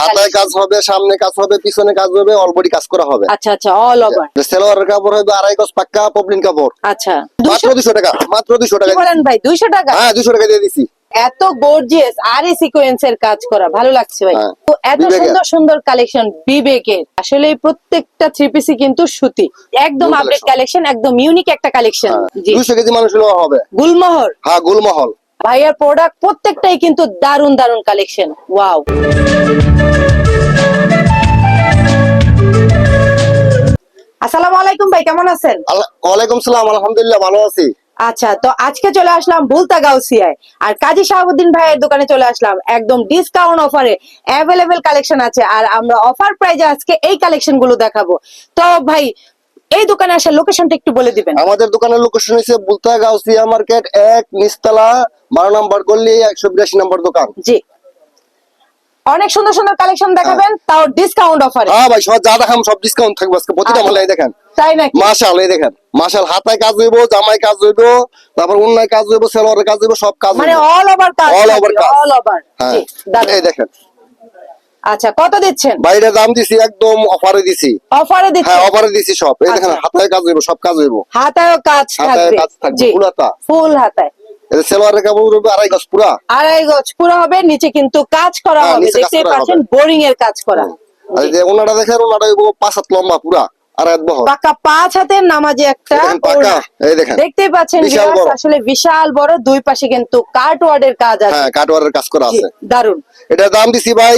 হাতায় কাজ হবে সামনে কাজ হবে পিছনে কাজ হবে অলবডি কাজ করা হবে। আচ্ছা আচ্ছা অল ওভার সেলোয়ারের কাপড় হবে আড়াই গজ পাক্কা পপলিন কাপড়। আচ্ছা। মাত্র টাকা মাত্র টাকা। বলেন ভাই দুইশো টাকা? হ্যাঁ টাকা দিয়ে দিছি। এত গর্জিয়াস আর এই সিকোয়েন্সের কাজ করা ভালো লাগছে ভাই। হ্যাঁ, তো এত সুন্দর সুন্দর কালেকশন বিবেকের। আসলে প্রত্যেকটা থ্রি পিসই কিন্তু সুতি। একদম আপডেট কালেকশন একদম ইউনিক একটা কালেকশন জি। দুশো কেজি মানুষ হবে। গুলমোহর হ্যাঁ গুলমহল। ভাইয়ার প্রোডাক্ট প্রত্যেকটাই কিন্তু দারুণ দারুণ কালেকশন ওয়াও আসসালামু আলাইকুম ভাই কেমন আছেন? ওয়ালাইকুম সালাম আলহামদুলিল্লাহ ভালো আছি। আচ্ছা তো আজকে চলে আসলাম বুলতা গাউসিয়ায়। আর কাজী শাহাবুদ্দিন ভাইয়ের দোকানে চলে আসলাম একদম ডিসকাউন্ট অফারে অ্যাভেলেবেল কালেকশন আছে। আর আমরা অফার প্রাইজে আজকে এই কালেকশনগুলো দেখাবো। তো ভাই এই দোকানে আসার লোকেশনটা একটু বলে দিবেন। আমাদের দোকানের লোকেশন হচ্ছে বুলতা গাউসিয়া মার্কেট এক নিস্তালা বারো নম্বর গল্লি একশো বিরাশি নম্বর দোকান। জি। অনেক সুন্দর সুন্দর কালেকশন দেখাবেন তাও ডিসকাউন্ট অফার হ্যাঁ ভাই সব যা দেখাম সব ডিসকাউন্ট থাকবে আজকে। প্রতিটা আচ্ছা। মালাই দেখেন। তাই নাকি? মাশাল এই দেখেন। মাশাল হাতায় কাজ হইব জামায় কাজ হইব তারপর অন্যায় কাজ হইব সেলোয়ারের কাজ হইব সব কাজ মানে অল ওভার কাজ All over কাজ। অল ওভার হ্যাঁ। এই দেখেন। আচ্ছা কত দিচ্ছেন? বাইরে দাম দিছি একদম অফারে দিছি। অফারে হ্যাঁ দিচ্ছেন অফারে দিছি সব। এই দেখেন আচ্ছা। হাতায় কাজ হইব সব কাজ হইব। হাতায়ও কাজ হাতায় থাকবে। কাজ থাকবে, full হাতা। ফুল হাতায়। এই সেলোয়ারের কাপড় হইব আড়াই গজ পুরা? আড়াই গজ পুরো হবে নিচে কিন্তু কাজ করা হ্যাঁ, হবে কাজ দেখতে করা পাচ্ছেন বোরিং এর কাজ করা। আর যে ওনাটা দেখেন ওনাটা পাঁচ হাত লম্বা পুরা পাকা পাঁচ হাতের নামাজে একটা পাচ্ছেন বিশাল বড়। আসলে বিশাল বড় দুই পাশে কিন্তু কাজ আছে। হ্যাঁ কাজ করা আছে। দারুণ এটা দাম দিছি ভাই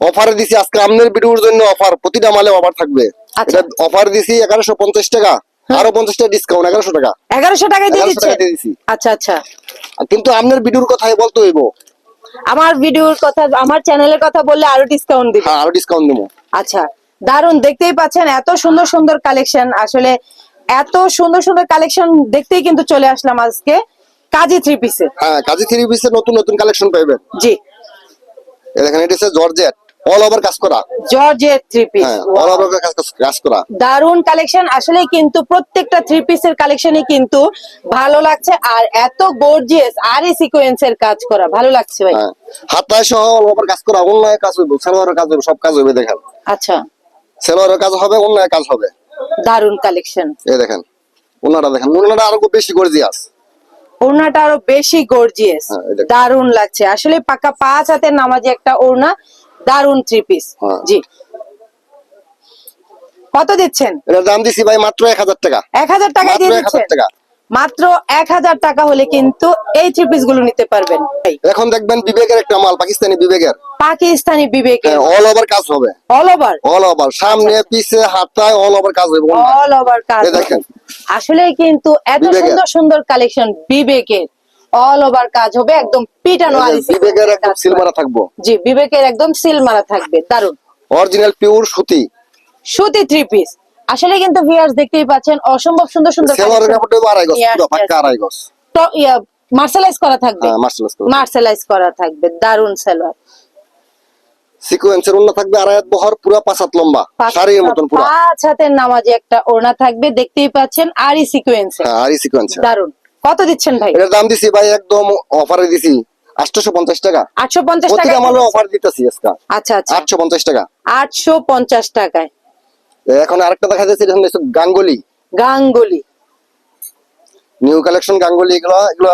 অফারে দিছি আজকে আমনের ভিডিওর জন্য অফার প্রতিটা মালে অফার থাকবে। আচ্ছা। এটা অফার দিছি এগারোশো পঞ্চাশ টাকা। আরও পঞ্চাশ টাকা ডিসকাউন্ট এগারোশো টাকা। এগারোশো টাকায় দিয়ে 1100 টাকা দিয়ে দিছি। আচ্ছা আচ্ছা। কিন্তু আমনের ভিডিওর কথাই বলতে হইব। আমার ভিডিওর কথা আমার চ্যানেলের কথা বললে আরও ডিসকাউন্ট দিবে। হ্যাঁ আরও ডিসকাউন্ট দেবো। আচ্ছা দারুণ দেখতেই পাচ্ছেন এত সুন্দর সুন্দর কালেকশন আসলে এত সুন্দর সুন্দর কালেকশন দেখতেই কিন্তু চলে আসলাম আজকে। কাজী থ্রি পিসে হ্যাঁ কাজী থ্রি পিসের নতুন নতুন কালেকশন পাইবেন। জি। দেখেন এটা হচ্ছে জর্জেট অল ওভার কাজ করা। জর্জের থ্রি পিস অল ওভার কাজ করা দারুণ কালেকশন আসলে কিন্তু প্রত্যেকটা থ্রি পিসের কালেকশনই কিন্তু ভালো লাগছে আর এত গর্জিয়াস আর এই সিকোয়েন্সের কাজ করা ভালো লাগছে ভাই। হ্যাঁ হাতায় সহ অল ওভার কাজ করা কাজ হইব সেলোয়ারের কাজ হইব সব কাজ হইবে দেখেন। আচ্ছা। সেলোয়ারের কাজ হবে অন্যায় কাজ হবে। দারুণ কালেকশন এই দেখেন ওনারা দেখেন ওনারা আরও খুব বেশি গর্জিয়াস ওড়নাটা আরও বেশি গর্জিয়াস। দারুণ লাগছে। আসলে পাকা পাঁচ হাতের নামাজে একটা ওড়না দারুণ থ্রি পিস হ্যাঁ। জি। কত দিচ্ছেন? দাম দিছি ভাই মাত্র এক হাজার টাকা। এক হাজার টাকা মাত্র দিয়ে দিচ্ছেন? মাত্র এক হাজার টাকা হলে কিন্তু এই থ্রি পিসগুলো নিতে পারবেন। এখন দেখবেন বিবেকের একটা মাল পাকিস্তানি বিবেকের। পাকিস্তানি বিবেকের। অল ওভার কাজ হবে। অল ওভার অল ওভার সামনে পিছে হাতায় অল ওভার কাজ হবে। অল ওভার কাজ দেখেন। আসলে কিন্তু এত সুন্দর সুন্দর কালেকশন বিবেকের। অল ওভার কাজ হবে একদম পিটানো বিবেকের একদম সিল মারা থাকব। জি বিবেকের একদম সিল মারা থাকবে দারুণ অরিজিনাল পিওর সুতি। সুতি থ্রি পিস আসলে কিন্তু ভিউয়ার্স দেখতেই পাচ্ছেন অসম্ভব সুন্দর সুন্দর সেলোয়ারের কাপড়টা হইবো আড়াই গজ পুরো. পাক্কা আড়াই গজ। মার্শালাইজ করা থাকবে? হ্যাঁ মার্শাল মার্শালাইজ করা থাকবে দারুণ সালোয়ার সিকোয়েন্সের অন্য থাকবে আড়াই হাত বহর পুরো পাঁচ হাত লম্বা শাড়ির মতন পুরো। পাঁচ হাতের নামাজে একটা ওড়না থাকবে দেখতেই পাচ্ছেন আরই সিকোয়েন্স হ্যাঁ আরই সিকোয়েন্স দারুণ কত দিচ্ছেন ভাই? এটার দাম দিছি ভাই একদম অফারে দিছি। আটশোশো পঞ্চাশ টাকা। আটশো পঞ্চাশ টাকা প্রতিটা মালে অফার দিতেছি আজকে। আচ্ছা আচ্ছা। আটশো পঞ্চাশ টাকা। আটশো পঞ্চাশ টাকায়। এখন আরেকটা দেখা যাচ্ছে হচ্ছে গাঙ্গুলি। গাঙ্গুলি। নিউ কালেকশন গাঙ্গুলি এগুলো এগুলো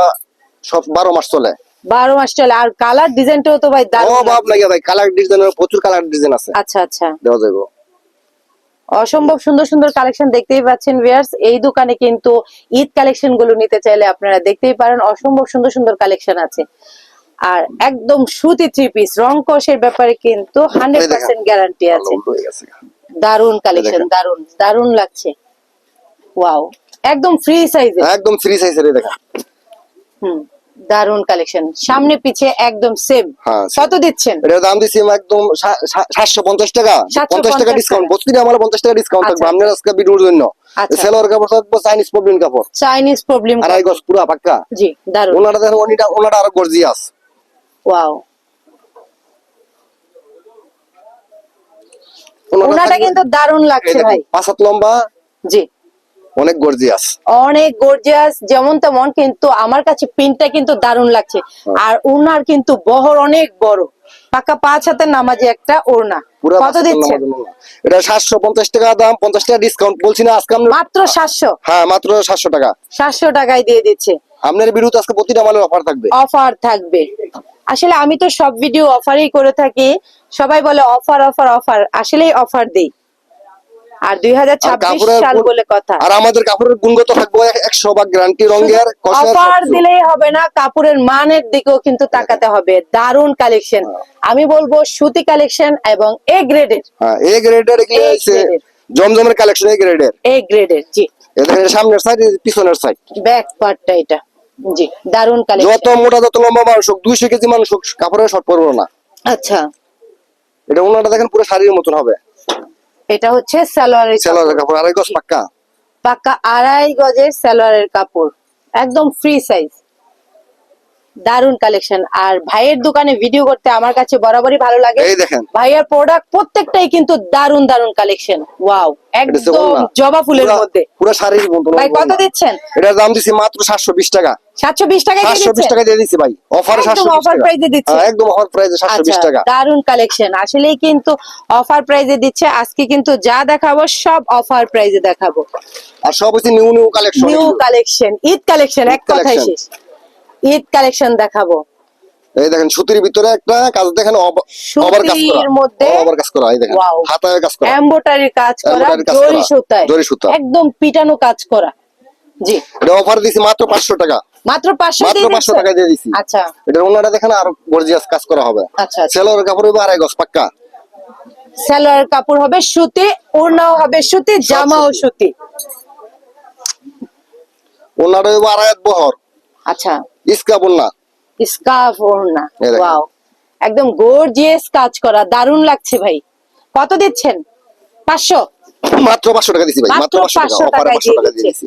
সব বারো মাস চলে। বারো মাস চলে। আর কালার ডিজাইনটাও তো ভাই ও দারুণ বাপ লাগে ভাই কালার ডিজাইনের প্রচুর কালার ডিজাইন আছে। আচ্ছা আচ্ছা। দেওয়া যাবে অসম্ভব সুন্দর সুন্দর কালেকশন দেখতেই পাচ্ছেন ভিয়ার্স এই দোকানে কিন্তু ঈদ কালেকশনগুলো নিতে চাইলে আপনারা দেখতেই পারেন অসম্ভব সুন্দর সুন্দর কালেকশন আছে। আর একদম সুতি থ্রি পিস রং কষের ব্যাপারে কিন্তু হান্ড্রেড পার্সেন্ট গ্যারান্টি আছে। দারুণ কালেকশন দারুণ দারুণ লাগছে। ওয়াও একদম ফ্রি সাইজে একদম ফ্রি সাইজের দেখেন। হুম। দারুণ কালেকশন সামনে পিছে একদম সেম হ্যাঁ, কত দিচ্ছেন? এটার দাম দিছি একদম সাতশো পঞ্চাশ টাকা। 750 পঞ্চাশ টাকা ডিসকাউন্ট। প্রতিটা আমার পঞ্চাশ টাকা ডিসকাউন্ট থাকবে। আচ্ছা। আপনার আজকে ভিডিওর জন্য। আচ্ছা। সেলোয়ার কাপড় থাকব চাইনিজ প্রবলেম কাপড়। চাইনিজ প্রবলেম আড়াই গজ পুরা পাক্কা। জি দারুণ ওনারা দেখেন ওনিটা ওনাটা আরও গর্জিয়াস ওয়াও ওনাটা ওনাটা কিন্তু দারুণ লাগছে ভাই। পাঁচ হাত লম্বা। জি। অনেক গর্জিয়াস অনেক গর্জিয়াস যেমন তেমন কিন্তু আমার কাছে প্রিন্টটা কিন্তু দারুণ লাগছে। আর ওনার কিন্তু বহর অনেক বড়। পাকা পাঁচ হাতের নামাজে একটা ওড়না। কত দিচ্ছেন এটা সাতশো পঞ্চাশ টাকা দাম পঞ্চাশ টাকা ডিসকাউন্ট বলছি না আজকে আমরা মাত্র সাতশো। হ্যাঁ মাত্র সাতশো টাকা। সাতশো টাকায় দিয়ে দিচ্ছে। আপনার বিরুদ্ধে আজকে প্রতিটা মালের অফার থাকবে। অফার থাকবে। আসলে আমি তো সব ভিডিও অফারই করে থাকি। সবাই বলে অফার অফার অফার আসলেই অফার দেই। আর দুই সাল বলে কথা। আর আমাদের কাপড়ের গুণগত থাকবে একশো গ্যারান্টি রঙের অফার দিলেই হবে না কাপড়ের মানের দিকেও কিন্তু তাকাতে হবে। দারুণ কালেকশন। আমি বলব সুতি কালেকশন এবং এ গ্রেডের। হ্যাঁ এ গ্রেডের। জমজমের কালেকশন এ গ্রেডের। এ গ্রেডের জি। এটা সামনের সাইড পিছনের সাইড ব্যাক পার্টটা এটা। জি দারুণ যত কালেকশন মোটা যত লম্বা মানুষ হোক দুইশো কেজি মানুষ হোক কাপড়ের শর্ট পড়ব না। আচ্ছা। এটা ওনাটা দেখেন পুরো শাড়ির মতন হবে। এটা হচ্ছে সালোয়ারের সেলোয়ারের কাপড়। আড়াই গজ পাক্কা? পাক্কা আড়াই গজের সালোয়ারের কাপড়। একদম ফ্রি সাইজ দারুণ কালেকশন আর ভাইয়ের দোকানে ভিডিও করতে আমার কাছে বরাবরই ভালো লাগে। এই দেখেন। ভাইয়ার প্রোডাক্ট প্রত্যেকটাই কিন্তু দারুণ দারুণ কালেকশন ওয়াও একদম জবা ফুলের মধ্যে। পুরো মতন ভাই কত দিচ্ছেন? এটার দাম দিছি মাত্র সাতশো বিশ টাকা। দিয়ে টাকা দিয়ে ভাই। অফার টাকা। দিচ্ছে। হ্যাঁ, একদম অফার প্রাইসে আচ্ছা টাকা। দারুণ কালেকশন আসলেই কিন্তু অফার প্রাইজে দিচ্ছে। আজকে কিন্তু যা দেখাবো সব অফার প্রাইজে দেখাবো। আর সব হচ্ছে new new collection new collection Eid collection এক collection। শেষ। ঈদ কালেকশন দেখাবো। এই দেখেন সুতির ভিতরে একটা কাজ দেখেন কাজ করা। মধ্যে অবার কাজ করা এই দেখেন হাতায় কাজ করা। এম্বোটারি কাজ করা জরি সুতায়। জরি সুতা। একদম পিটানো কাজ করা। জি। এটা অফার দিছি মাত্র পাঁচশো টাকা। মাত্র পাঁচশো মাত্র দিয়ে পাঁচশো দিচ্ছেন? টাকা দিয়ে দিছি। আচ্ছা। এটা ওনাটা দেখেন আর গর্জিয়াস কাজ করা হবে। আচ্ছা আচ্ছা। সেলোর কাপড় হবে আড়াই গজ পাক্কা। সালোয়ার কাপড় হবে সুতি ওড়নাও হবে সুতি জামাও সুতি। ওনাটা হবে আড়াই বহর। আচ্ছা। ওড়না। ওয়াও। একদম গর্জিয়াস কাজ করা দারুণ লাগছে ভাই। কত দিচ্ছেন? পাঁচশো? মাত্র পাঁচশো টাকা দিছি ভাই মাত্র মাত্র পাঁচশো টাকা 500 অফারে টাকায় পাঁচশো দিয়ে টাকা দিচ্ছে।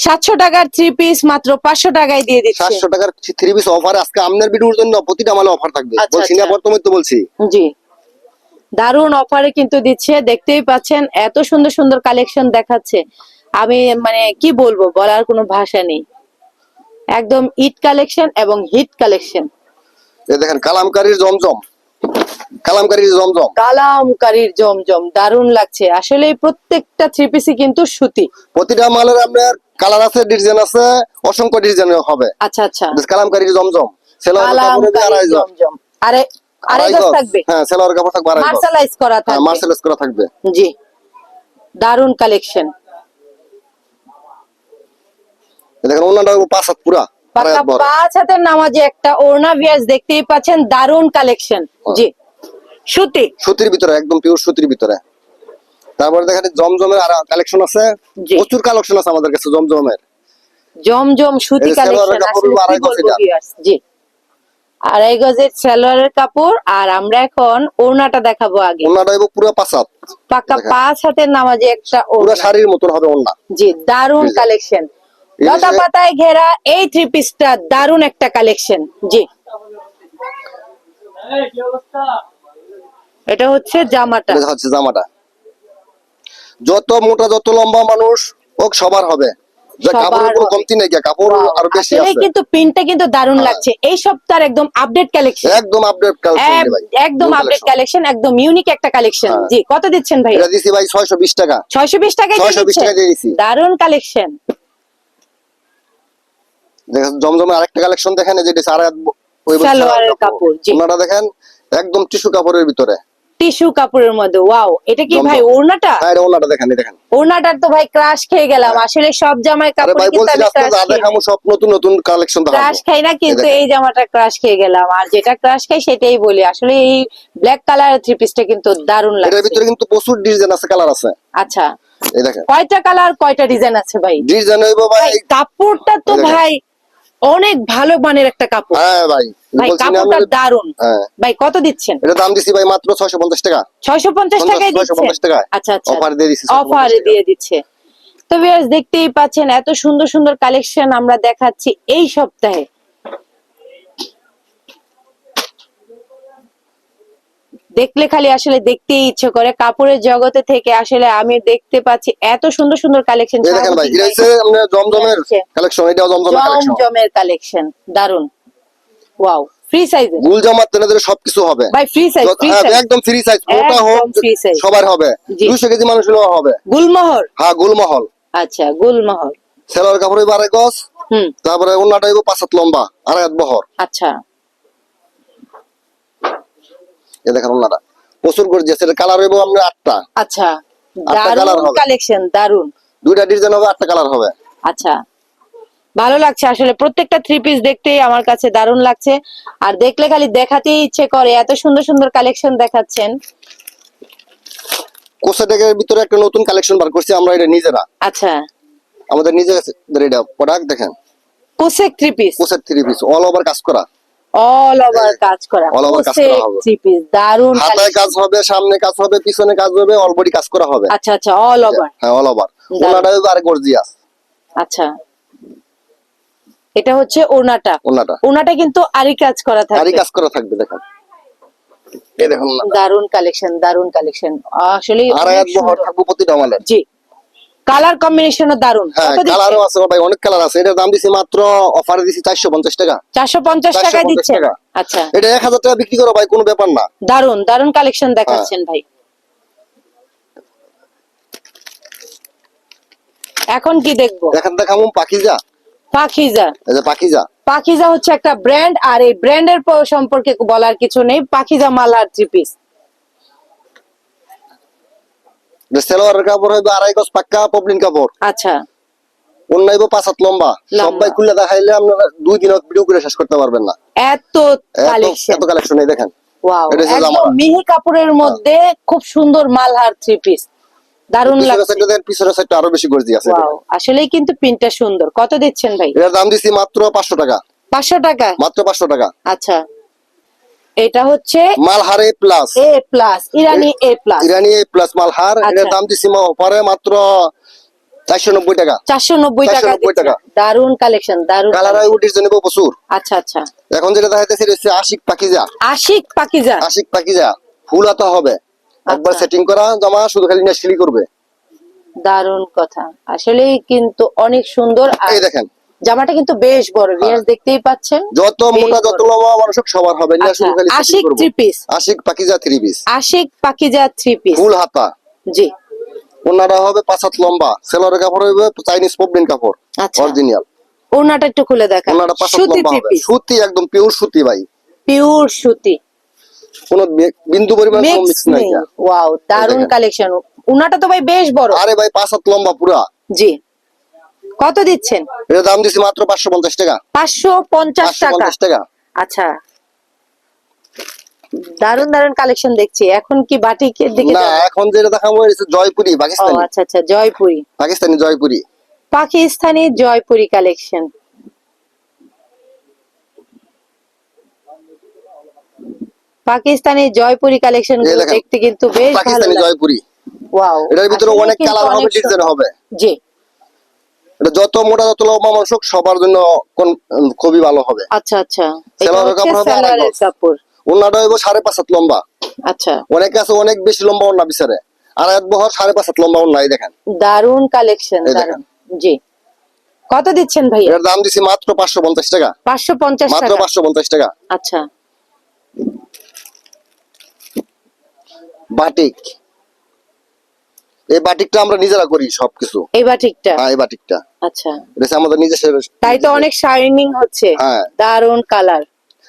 সাতশো টাকার থ্রি পিস মাত্র পাঁচশো টাকায় দিয়ে দিচ্ছে। সাতশো টাকার থ্রি পিস অফার আজকে আপনার ভিডিওর জন্য প্রতিটা মালে অফার থাকবে। আচ্ছা, বলছি না আচ্ছা। বর্তমানে তো বলছি। জি। দারুণ অফারে কিন্তু দিচ্ছে দেখতেই পাচ্ছেন এত সুন্দর সুন্দর কালেকশন দেখাচ্ছে। আমি মানে কি বলব বলার কোনো ভাষা নেই। একদম ইট কালেকশন এবং হিট কালেকশন এই দেখেন কালামকারীর জমজম। কালামকারীর জমজম। কালামকারীর জমজম দারুণ লাগছে। আসলে প্রত্যেকটা থ্রি পিসই কিন্তু সুতি। প্রতিটা মালের আপনার কালার আছে ডিজাইন আছে অসংখ্য ডিজাইন হবে। আচ্ছা আচ্ছা। কালামকারীর জমজম। আরে। থাকবে? হ্যাঁ কাপড় থাকবে মার্শালাইজ করা হ্যাঁ থাকবে। মার্সেলাইজ করা থাকবে। জি। দারুণ কালেকশন। দেখেন ওনাটা পাঁচ হাত পুরা পাঁচ হাতের নামাজে একটা ওড়না ভিয়াস দেখতেই পাচ্ছেন দারুণ কালেকশন। জি। সুতি। সুতির ভিতরে একদম পিওর সুতির ভিতরে। তারপরে দেখেন জমজমের আর কালেকশন আছে। প্রচুর কালেকশন আছে আমাদের কাছে জমজমের। জমজম সুতি কালেকশন viewers? জি। আড়াই গজের সালোয়ারের কাপড় আর আমরা এখন ওড়নাটা দেখাবো আগে। ওনাটা হইব পুরো পাঁচ হাত। পাকা পাঁচ হাতের নামাজে একটা পুরো শাড়ির মতন হবে ওড়না। জি দারুণ কালেকশন লতা পাতায় ঘেরা এই থ্রি পিসটা দারুণ একটা কালেকশন জি। এটা হচ্ছে জামাটা। এটা হচ্ছে জামাটা। যত মোটা যত লম্বা মানুষ হোক সবার হবে। যে সবার কাপড়ের কোনো হবে। কমতি নাই কাপড় Wow, বেশি আছে। কিন্তু প্রিন্টটা কিন্তু দারুণ হ্যাঁ। লাগছে। এই সপ্তাহের একদম আপডেট কালেকশন একদম আপডেট কালেকশন ভাই। একদম আপডেট কালেকশন একদম ইউনিক একটা কালেকশন হ্যাঁ। জি কত দিচ্ছেন ভাই? এটা দিছি ভাই 620 টাকা। ছয়শো বিশ 620 টাকা। দারুণ কালেকশন দেখেন জমজমের আরেকটা কালেকশন দেখেন ওই সালোয়ারের কাপড়, জি। ওনাটা দেখেন একদম টিস্যু কাপড়ের ভিতরে। টিস্যু কাপড়ের মধ্যে ওয়াও। এটা কি ভাই ওড়নাটা? হ্যাঁ ওনাটা দেখেন দেখেন। ওড়নাটার তো ভাই ক্রাশ খেয়ে গেলাম। আসলে সব জামাই হ্যাঁ। কাপড় কিন্তু আমি ক্রাশ দেখামু সব নতুন নতুন কালেকশন দেখাবো। ক্রাশ খাই না কিন্তু এই জামাটা ক্রাশ খেয়ে গেলাম। আর যেটা ক্রাশ খাই সেটাই বলি। আসলে এই ব্ল্যাক কালার থ্রি পিসটা কিন্তু দারুণ এটার লাগছে। ভিতরে কিন্তু প্রচুর ডিজাইন আছে কালার আছে। আচ্ছা। এই দেখেন। কয়টা কালার কয়টা ডিজাইন আছে ভাই? ডিজাইন হইব ভাই কাপড়টা তো ভাই অনেক ভালো মানের একটা কাপড়। হ্যাঁ ভাই। ভাই কাপড়টা দারুণ হ্যাঁ। ভাই কত দিচ্ছেন? এটা দাম দিছি ভাই মাত্র 650 টাকা। ছয়শো পঞ্চাশ টাকায় 650 আচ্ছা আচ্ছা। Offer দিয়ে দিচ্ছে 650 অফারে দিয়ে দিচ্ছে। তো ভিউয়ার্স দেখতেই পাচ্ছেন এত সুন্দর সুন্দর কালেকশন আমরা দেখাচ্ছি এই সপ্তাহে। দেখলে খালি আসলে দেখতেই ইচ্ছে করে। কাপড়ের জগতে থেকে আসলে আমি দেখতে পাচ্ছি এত সুন্দর সুন্দর কালেকশন দেখেন ভাই এটা হচ্ছে আপনার জমজমের। কালেকশন এটাও জমজমের কালেকশন জমজমের কালেকশন দারুণ ওয়াও ফ্রি সাইজের গুল তেনাদের সবকিছু হবে। ভাই ফ্রি সাইজ হ্যাঁ, সাইজ একদম ফ্রি সাইজ মোটা হোক। সবার হবে। কেজি মানুষ হলেও হবে। হ্যাঁ গুলমহল। আচ্ছা কাপড় গজ হুম। তারপরে হইব পাঁচ হাত লম্বা আড়াই হাত বহর। আচ্ছা। এ দেখেন অন্যটা প্রচুর এটা কালার হইব আপনার আটটা। আচ্ছা দারুণ কালেকশন দারুণ দুইটা ডিজাইন হবে আটটা কালার হবে। আচ্ছা ভালো লাগছে আসলে। প্রত্যেকটা থ্রি পিস দেখতেই আমার কাছে দারুণ লাগছে। আর দেখলে খালি দেখাতেই ইচ্ছে করে এত সুন্দর সুন্দর কালেকশন দেখাচ্ছেন। কোসাটেকের ভিতরে একটা নতুন কালেকশন বার করছি আমরা এটা নিজেরা। আচ্ছা। আমাদের নিজেদের এটা প্রোডাক্ট দেখেন। কোসেক থ্রি পিস কোসেট থ্রি পিস অল ওভার কাজ করা। অল ওভার কাজ করা। All over কাজ করা হবে। থ্রি পিস দারুণ হাতায় কাজ হবে সামনে কাজ হবে পিছনে কাজ হবে অল বডি কাজ করা হবে। আচ্ছা আচ্ছা অল ওভার হ্যাঁ অল ওভার ওনাটা হইব গর্জিয়াস আচ্ছা। এটা হচ্ছে ওনাটা। ওনাটা। ওনাটা কিন্তু আরি কাজ করা থাকবে। কাজ করা থাকবে দেখেন। ওনাটা। কালেকশন দারুণ কালেকশন আসলে আড়াই হাত বহর থাকবে প্রতিটা মালের। জি। কালার কম্বিনেশনও দারুণ। হ্যাঁ কালারও আছে ভাই অনেক কালার আছে। এটার দাম দিছি মাত্র অফারে দিছি চারশো পঞ্চাশ টাকা। চারশো পঞ্চাশ টাকা 450 দিচ্ছেন আচ্ছা। এটা এক হাজার টাকা বিক্রি করো ভাই কোনো ব্যাপার না। দারুণ দারুণ কালেকশন দেখাচ্ছেন ভাই। এখন কি দেখব? এখন দেখাবো পাখিজা। পাখিজা। যে পাখিজা। পাখিজা হচ্ছে একটা ব্র্যান্ড আর এই ব্র্যান্ডের সম্পর্কে বলার কিছু নেই। পাখিজা মালার থ্রি পিস এটা সেলোয়ারের কাপড় হইবে আড়াই গজ পাক্কা কাপড়। আচ্ছা। পাঁচ হাত লম্বা। সবাই খুলে দেখাইলে আপনারা দুই দিন ভিডিও করে শেষ করতে পারবেন না। এত এত কালেকশন এত কালেকশন এই দেখেন। ওয়াও একদম মিহি কাপড়ের মধ্যে খুব সুন্দর মালহার থ্রি পিস দারুণ লাগছে। সাইডে পিছনের সাইডটা আরও বেশি গর্জি আছে। আসলেই কিন্তু প্রিন্টটা সুন্দর। কত দিচ্ছেন ভাই? দাম দিছি মাত্র পাঁচশো টাকা। পাঁচশো টাকা? মাত্র পাঁচশো টাকা। আচ্ছা। এটা হচ্ছে Malhar A plus A plus Irani A plus Irani A plus Malhar আচ্ছা। এটার দাম দিছি পরে মাত্র চারশো নব্বই টাকা। চারশো নব্বই টাকা 490 দিচ্ছেন। টাকা। দারুণ কালেকশন দারুণ কালার collection। উঠির জন্য প্রচুর। আচ্ছা আচ্ছা। এখন যেটা দেখাইতেছি হচ্ছে আশিক পাকিজা। আশিক পাকিজা। আশিক পাকিজা ফুল হাতা হবে। একবার আচ্ছা। সেটিং করা জামা শুধু খালি না সিলি করবে। দারুণ কথা। আসলেই কিন্তু অনেক সুন্দর। এই দেখেন জামাটা কিন্তু বেশ বড় ভিয়াস দেখতেই পাচ্ছেন। যত মোটা যত। লম্বা মানুষ সবার হবে। না আচ্ছা শুধু খালি Ashiq three piece Ashiq Pakiza three piece Ashiq Pakiza three piece full হাতা। জি। ওনারা হবে পাঁচ হাত লম্বা। সেলোয়ারের কাপড় হবে চাইনিজ পবলিন কাপড় আচ্ছা। অরিজিনাল ওনাটা একটু খুলে দেখা ওনারা পাঁচ হাত লম্বা থ্রি হবে। সুতি একদম পিওর সুতি ভাই। পিওর সুতি। কোনো বিন্দু পরিমাণ কোনো মিক্স নাই ওয়াও দারুণ দেখেন। কালেকশন ওনাটা তো ভাই বেশ বড়। আরে ভাই পাঁচ হাত লম্বা পুরা। জি। কত দিচ্ছেন? এর দাম দিছি মাত্র পাঁচশো পঞ্চাশ টাকা। পাঁচশো পঞ্চাশ পাঁচশো টাকা পঞ্চাশ টাকা। আচ্ছা। দারুণ দারুণ কালেকশন দেখছি। এখন কি বাটিকের দিকে না এখন যেটা দেখাবো এটা জয়পুরি ও পাকিস্তানি আচ্ছা আচ্ছা জয়পুরি। পাকিস্তানি জয়পুরি। পাকিস্তানি জয়পুরি কালেকশন। পাকিস্তানি জয়পুরি কালেকশন দেখতে কিন্তু বেশ ভালো পাকিস্তানি জয়পুরি। ওয়াও এটার ভিতরে অনেক কালার হবে ডিজাইন হবে। জি। এটা যত মোটা যত লম্বা মানুষ সবার জন্য খুবই ভালো হবে। আচ্ছা আচ্ছা। কাপড় ওনাটা হইব সাড়ে পাঁচ হাত লম্বা। আচ্ছা। অনেকে আছে অনেক বেশি লম্বা ওনা বিচারে। আর এক বহর সাড়ে পাঁচ হাত লম্বা দেখেন। দারুণ কালেকশন দারুণ। জি। কত দিচ্ছেন ভাইয়া? এর দাম দিছি মাত্র পাঁচশো পঞ্চাশ টাকা। পাঁচশো পঞ্চাশ মাত্র টাকা। পাঁচশো পঞ্চাশ টাকা। আচ্ছা। বাটিক। এই বাটিকটা আমরা নিজেরা করি সবকিছু। এই বাটিকটা? হ্যাঁ এই বাটিকটা। আচ্ছা। এটা আমাদের নিজস্ব তাই তো অনেক শাইনিং হচ্ছে। হ্যাঁ। দারুণ কালার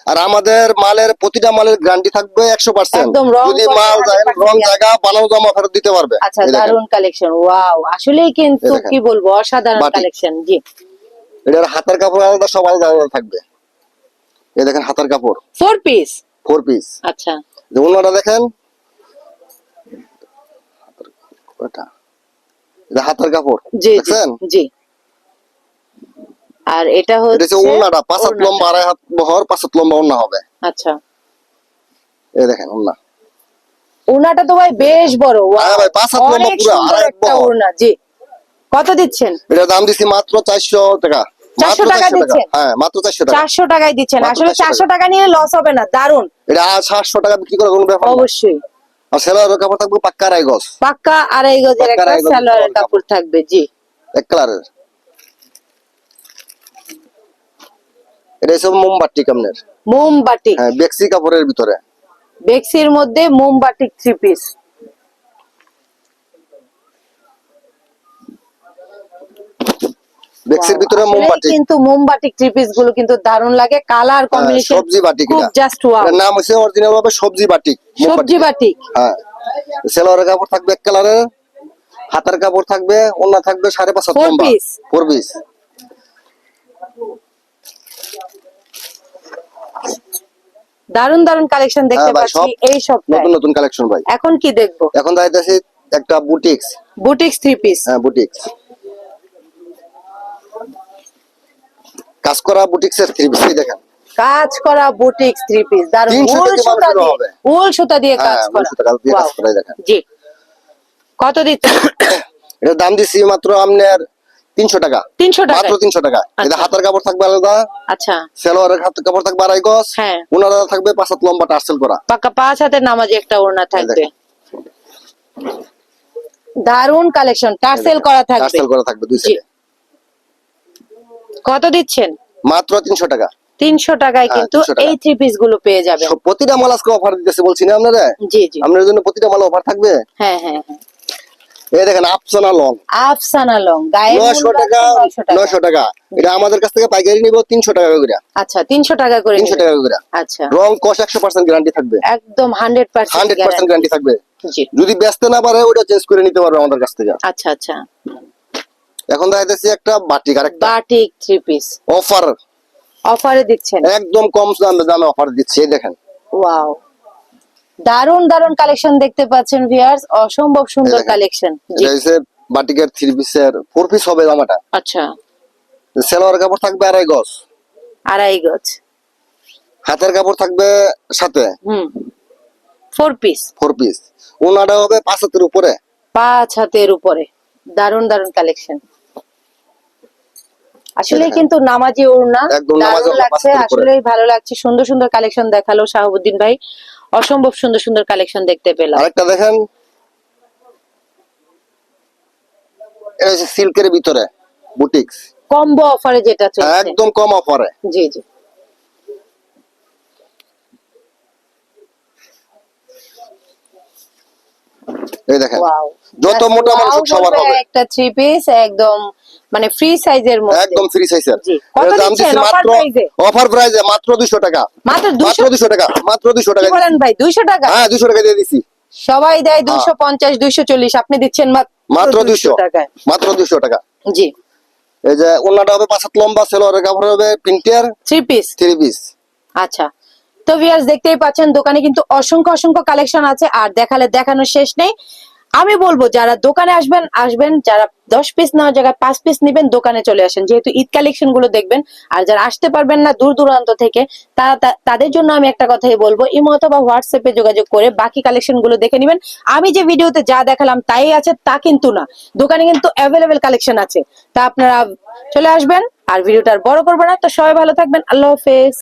আর আমাদের মালের প্রতিটা মালের গ্যারান্টি থাকবে একশো পার্সেন্ট একদম যদি মাল রং জায়গা বানানো জামা ফেরত দিতে পারবে। আচ্ছা। দারুণ কালেকশন ওয়াও আসলেই কিন্তু কি বলব অসাধারণ। কালেকশন জি। এটার হাতের কাপড় আলাদা সব আলাদা আলাদা থাকবে। এই দেখেন হাতের কাপড়। ফোর পিস ফোর পিস আচ্ছা। অন্যটা দেখেন ওটা। হাতের কাপড় জি জি আর এটা এটা হচ্ছে হচ্ছে পাঁচ হাত লম্বা আড়াই হাত বহর পাঁচ হাত লম্বা ওন্না হবে। আচ্ছা। এই দেখেন ওন্না ওনাটা তো ভাই বেশ বড় হ্যাঁ ভাই, পাঁচ হাত লম্বা অনেক আড়াই হাত বহর। ওড়না জি। কত দিচ্ছেন? এটার দাম দিছি মাত্র চারশো টাকা। চারশো মাত্র টাকা দিচ্ছেন? হ্যাঁ মাত্র চারশো টাকা। চারশো টাকায় দিচ্ছেন। আসলে চারশো টাকা। নিয়ে লস হবে না দারুণ এটা সাতশো টাকা বিক্রি করে কোনো ব্যাপার অবশ্যই। আর সেলোয়ারের কাপড় থাকবে পাক্কা আড়াই গজ। পাক্কা আড়াই গজের একটা সালোয়ারের। কাপড়। থাকবে জি। এক কালারের। এটা সব মোমবাতি কামনের। মোমবাতি। হ্যাঁ বেক্সি কাপড়ের ভিতরে। বেক্সির মধ্যে মোমবাতি থ্রি পিস বেক্সির ভিতরে মোমবাতি। কিন্তু মোমবাটিক থ্রি পিসগুলো কিন্তু দারুণ লাগে। কালার হ্যাঁ, কম্বিনেশন সবজি বাটিক খুব জাস্ট ওয়াও এটার নাম হচ্ছে অরিজিনাল ভাবে সবজি বাটিক সবজি বাটিক। হ্যাঁ। সেলোয়ারের কাপড় থাকবে এক কালারের হাতার কাপড় থাকবে ওন্না থাকবে সাড়ে পাঁচ Four লম্বা। ফোর পিস দারুণ দারুণ কালেকশন দেখতে হ্যাঁ পাচ্ছি এই সপ্তাহে। নতুন নতুন কালেকশন ভাই। এখন কি দেখব? এখন দাঁড়িয়েছে একটা বুটিক্স বুটিক্স থ্রি পিস হ্যাঁ বুটিক্স কাজ করা বুটিক্সের থ্রি পিস দেখেন। কাজ করা থ্রি পিস 300 সুতা দিয়ে হবে। সুতা দিয়ে হ্যাঁ, কাজ করা। সুতা দিয়ে কাজ করা, দেখেন। জি। কত এটার দাম দিচ্ছি মাত্র আপনার তিনশো টাকা। তিনশো টাকা মাত্র তিনশো টাকা। এটা আচ্ছা। কাপড় থাকবে আলাদা। আচ্ছা। সেলোয়ারের হাতের কাপড় থাকবে আড়াই গজ। হ্যাঁ। ওনারা থাকবে পাঁচ হাত লম্বা টার্সেল করা। পাকা পাঁচ হাতের নামাজে একটা ওড়না থাকবে দেখেন। দারুণ কালেকশন টার্সেল করা থাকবে। টার্সেল করা থাকবে দুই সাইডে কত দিচ্ছেন? মাত্র তিনশো টাকা। তিনশো টাকায় হ্যাঁ, কিন্তু এই থ্রি পিসগুলো পেয়ে যাবেন। সব- প্রতিটা মাল আজকে অফার দিতেছে বলছি না আপনারা? জি জি। আপনার জন্য প্রতিটা মাল অফার থাকবে? হ্যাঁ হ্যাঁ হ্যাঁ। এই দেখেন আফসানা লং আফসানা লং গায়ে নয়শো টাকা নয়শো টাকা। এটা আমাদের কাছ থেকে পাইকারি নিব তিনশো টাকা করে। আচ্ছা তিনশো টাকা করে তিনশো নেবেন। টাকা করে। আচ্ছা। রং একশো পার্সেন্ট গ্যারান্টি থাকবে। একদম hundred hundred percent percent guarantee থাকবে। যদি ব্যস্ত না পারে ওটা চেঞ্জ করে নিতে পারবে আমাদের কাছ থেকে। আচ্ছা আচ্ছা। এখন দেখা যাচ্ছে একটা বাটিক আরেকটা বাটিক থ্রি পিস অফার। অফারে দিচ্ছেন? একদম কম দামে দামে অফার দিচ্ছে এই দেখেন। ওয়াও। দারুণ দারুণ কালেকশন দেখতে পাচ্ছেন ভিউয়ার্স। অসম্ভব সুন্দর কালেকশন। জি। এটা হচ্ছে বাটিকের থ্রি পিসের ফোর পিস হবে জামাটা আচ্ছা। সেলোয়ার কাপড় থাকবে আড়াই গজ। আড়াই গজ। হাতের কাপড় থাকবে সাথে। হুম। ফোর পিস ফোর পিস ওনাটা হবে পাঁচ হাতের উপরে। পাঁচ হাতের উপরে। দারুণ দারুণ কালেকশন। আসলে কিন্তু নামাজি ওড়না দারুণ লাগছে। আসলেই ভালো লাগছে। সুন্দর সুন্দর কালেকশন দেখাল শাহাবুদ্দিন ভাই। অসম্ভব সুন্দর সুন্দর কালেকশন দেখতে পেলাম। আরেকটা দেখেন। এটা সিল্কের ভিতরে বুটিক্স। কম্বো অফারে যেটা চলছে। একদম কম অফারে। জি জি। এই দেখেন। যত মোটা মানুষ সবার হবে। একটা থ্রি পিস একদম মানে ফ্রি সাইজের মধ্যে। একদম ফ্রি সাইজের কত দাম দিচ্ছেন দিচ্ছি মাত্র অফার প্রাইসে মাত্র 200 টাকা। মাত্র মাত্র দুশো 200 টাকা মাত্র 200 টাকা বলেন ভাই দুইশো টাকা? হ্যাঁ 200 টাকা দিয়ে দিছি। সবাই দেয় দুইশো পঞ্চাশ দুইশো চল্লিশ আপনি দিচ্ছেন মাত্র 200 200 টাকায়। মাত্র 200 টাকা। জি। এই যে ওন্নাটা হবে পাঁচ হাত লম্বা সেলোয়ারের কাপড় হবে প্রিন্টের থ্রি পিস থ্রি পিস আচ্ছা। তো ভিউয়ার্স দেখতেই পাচ্ছেন, দোকানে কিন্তু অসংখ্য অসংখ্য কালেকশন আছে, আর দেখালে দেখানোর শেষ নেই। আমি বলব, যারা দোকানে আসবেন আসবেন, যারা দশ পিস নেওয়ার জায়গায় পাঁচ পিস নিবেন, দোকানে চলে আসেন। যেহেতু ঈদ কালেকশনগুলো দেখবেন, আর যারা আসতে পারবেন না দূর দূরান্ত থেকে, তারা তাদের জন্য আমি একটা কথাই বলব, ইমো অথবা হোয়াটসঅ্যাপে যোগাযোগ করে বাকি কালেকশনগুলো দেখে নিবেন। আমি যে ভিডিওতে যা দেখালাম তাই আছে, তা কিন্তু না। দোকানে কিন্তু অ্যাভেলেবেল কালেকশন আছে। তা আপনারা চলে আসবেন, আর ভিডিওটা আর বড় করব না। তো সবাই ভালো থাকবেন। আল্লাহ হাফেজ।